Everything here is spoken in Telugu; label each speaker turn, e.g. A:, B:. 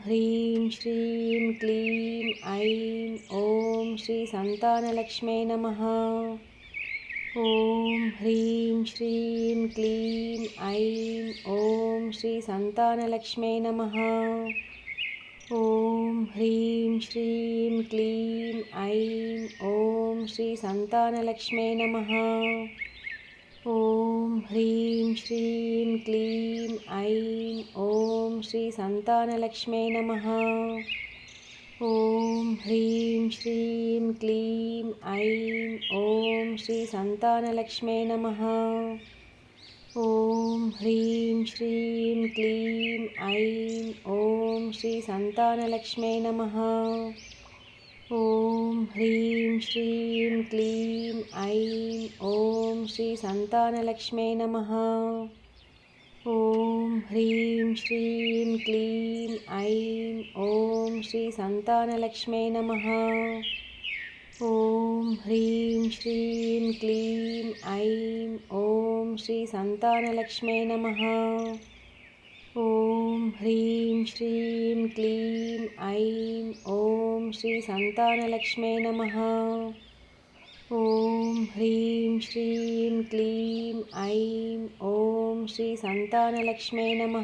A: హ్రీం శ్రీం క్లీం ఐం ఓం శ్రీ సంతానలక్ష్మీ నమ ఓం హ్రీం శ్రీం క్లీం ఐం ఓం శ్రీ సంతానలక్ష్మీ నమ ఓం హ్రీం శ్రీం క్లీం ఐం ఓం శ్రీ సంతానలక్ష్మీ నమ ఓం హ్రీం శ్రీం క్లీం ఐం ఓం శ్రీ సంతానలక్ష్మీ నమ. ఓం హ్రీం శ్రీం క్లీం ఐం ఓం శ్రీ సంతానలక్ష్మీ నమ. ఓం హ్రీం శ్రీం క్లీం ఐం ఓం శ్రీ సంతానలక్ష్మీ నమ. ఓం హ్రీం శ్రీం క్లీం ఐం ఓం శ్రీ సంతానలక్ష్మీ నమ. ఓం హ్రీం శ్రీం క్లీం ఐం ఓం శ్రీ సంతానలక్ష్మీ నమ. ఓం హ్రీం శ్రీం క్లీం ఐం ఓం శ్రీ సంతానలక్ష్మీ నమ. హ్రీం శ్రీం క్లీం ఐం ఓం శ్రీ సంతానలక్ష్మీ నమ. ఓం హ్రీం శ్రీం క్లీం ఐం ఓం శ్రీ సంతానలక్ష్మీ నమ.